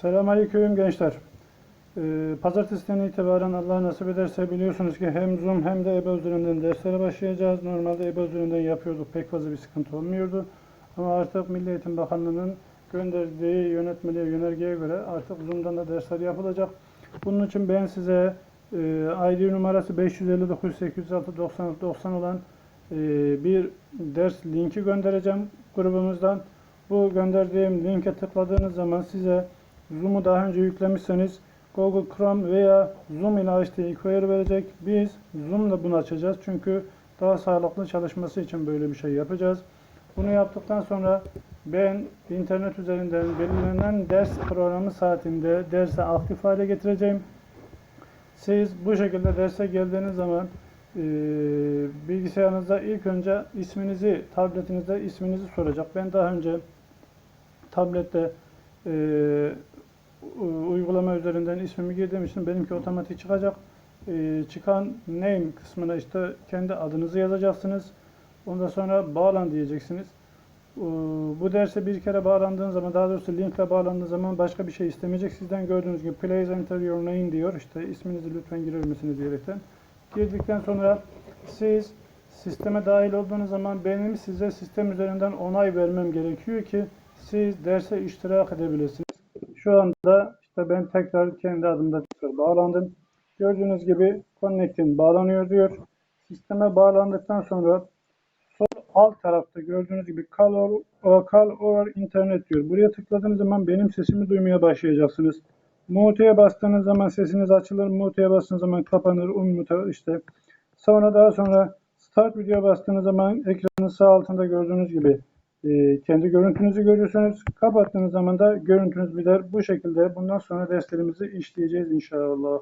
Selamünaleyküm gençler. Ee, Pazartesiden itibaren Allah nasip ederse biliyorsunuz ki hem Zoom hem de EBA üzerinden derslere başlayacağız. Normalde EBA üzerinden yapıyorduk. Pek fazla bir sıkıntı olmuyordu. Ama artık Milli Eğitim Bakanlığı'nın gönderdiği yönetmeliğe, yönergeye göre artık Zoom'dan da dersler yapılacak. Bunun için ben size e, ID numarası 559 806 90 90 olan e, bir ders linki göndereceğim grubumuzdan. Bu gönderdiğim linke tıkladığınız zaman size Zoom'u daha önce yüklemişseniz Google Chrome veya Zoom ile açtığı uyarı verecek. Biz Zoom'la bunu açacağız. Çünkü daha sağlıklı çalışması için böyle bir şey yapacağız. Bunu yaptıktan sonra ben internet üzerinden belirlenen ders programı saatinde dersi aktif hale getireceğim. Siz bu şekilde derse geldiğiniz zaman e, bilgisayarınızda ilk önce isminizi, tabletinizde isminizi soracak. Ben daha önce tablette e, uygulama üzerinden ismimi girdiğim için benimki otomatik çıkacak. E, çıkan name kısmına işte kendi adınızı yazacaksınız. Ondan sonra bağlan diyeceksiniz. E, Bu derse bir kere bağlandığın zaman, daha doğrusu linkle bağlandığın zaman başka bir şey istemeyecek. Sizden gördüğünüz gibi please enter your name diyor. İşte isminizi lütfen girer misiniz diyerekten. Girdikten sonra siz sisteme dahil olduğunuz zaman benim size sistem üzerinden onay vermem gerekiyor ki siz derse iştirak edebilirsiniz. Şu anda işte ben tekrar kendi adımda tekrar bağlandım. Gördüğünüz gibi connecting bağlanıyor diyor. Sisteme bağlandıktan sonra sol alt tarafta gördüğünüz gibi call over, call over internet diyor. Buraya tıkladığınız zaman benim sesimi duymaya başlayacaksınız. Mute'ye bastığınız zaman sesiniz açılır. Mute'ye bastığınız zaman kapanır. Unmute işte. Sonra daha sonra start video bastığınız zaman ekranın sağ altında gördüğünüz gibi e, kendi görüntünüzü görüyorsunuz. Kapattığınız zaman da görüntünüz biter. Bu şekilde bundan sonra derslerimizi işleyeceğiz inşallah.